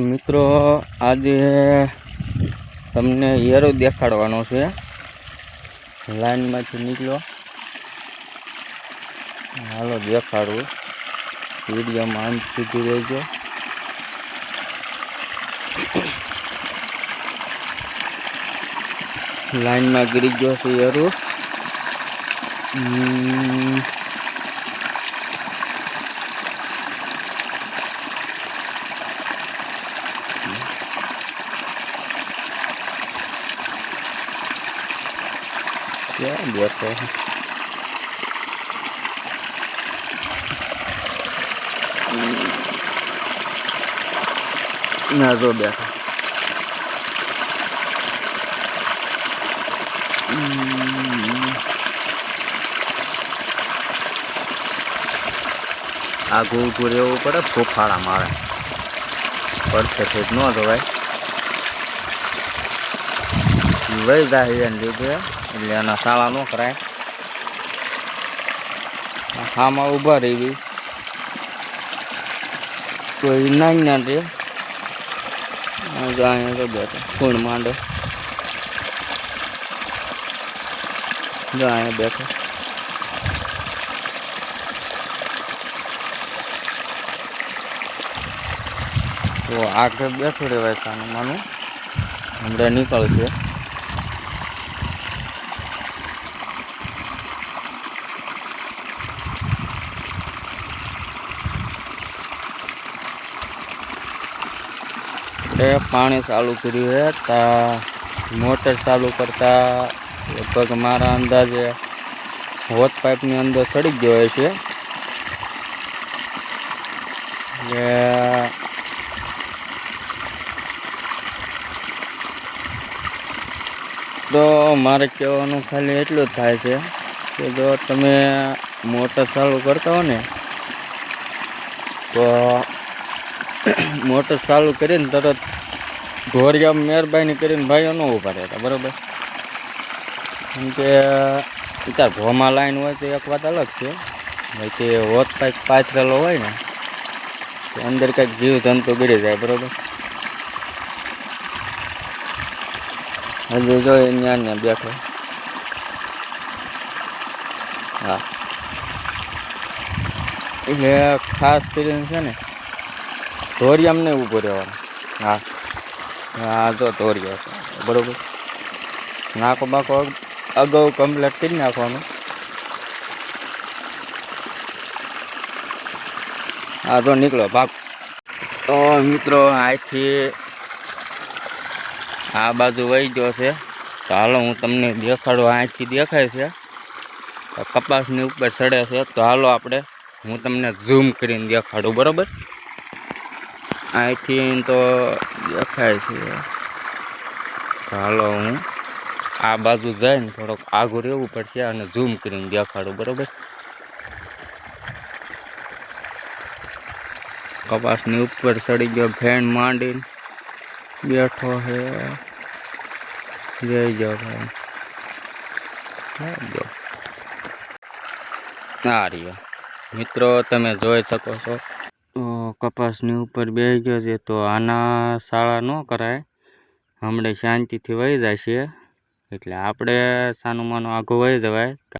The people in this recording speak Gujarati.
મિત્રો, આજે તમને યરો દેખાડવાનો છે. લાઈનમાંથી નીકળો. હાલો, દેખાડું. વિડીયોમાં અંત સુધી રહેજો. લાઈનમાં ગીરી ગયો છે એરો ક્યાં બેઠો છે ના જો બેઠો ગોળ ઊભું પડે ફોફાળા મારે. પડશે ફેટ ન જવાય. ભાઈ જાય એને લીધે એટલે એના શાળા ન કરાય હામાં ઊભા રહેવી કોઈ નાની ના રે અહીંયા તો બેઠો, ફૂણ માંડે. અહીંયા બેઠો. તો આગળ બેઠો રહેવાય સાનું માનું. હમણાં નીકળશે. એ પાણી ચાલુ કર્યું છે, તા મોટર ચાલુ કરતા લગભગ મારા અંદાજે હોત પાઇપની અંદર સડી ગયો હોય છે. તો મારે કહેવાનું ખાલી એટલું જ થાય છે કે જો તમે મોટર ચાલુ કરતા હો ને, તો મોટર ચાલુ કરીને તરત ઘોરિયા મહેરબાની કરીને ભાઈઓ ન ઊભા રહેતા, બરાબર? કેમ કે ત્યાં ઘોમાં લાઈન હોય તો એક વાત અલગ છે. તે હોત કાંઈક પાથરેલો હોય ને, તો અંદર કંઈક જીવ જંતુ જાય, બરાબર? હજી જો ત્યાં ને બેઠો. હા. એટલે ખાસ કરીને છે ને ધોરિયામ નહીં ઊભો રહેવાનું. હા. હા જો ધોરિયો બરોબર. નાખો બાકો અગાઉ કમ્પ્લેટ કરી નાખવાનું. હા, તો નીકળો, ભાગ. તો મિત્રો અહીંથી આ બાજુ વહી ગયો છે. તો હાલો હું તમને દેખાડું અહીંથી દેખાય છે. કપાસની ઉપર ચડે છે. તો હાલો આપણે, હું તમને ઝૂમ કરીને દેખાડું, બરાબર? અહીંથી તો દેખાય છે. ચાલો હું આ બાજુ જઈને થોડોક આગળ રહેવું પડશે અને ઝૂમ કરીને દેખાડું બરાબર? કપાસની ઉપર ચડી ગયો ફેન માંડીને બેઠો છે જઈ જાઓ ભાઈ હા, જો આ રહ્યો. મિત્રો તમે જોઈ શકો છો કપાસની ઉપર બેસી ગયો છે. તો આના શાળા ન કરાય. હમણાં શાંતિથી વહી જાય છે એટલે આપણે સાનું માનું આઘું વહી જવાય.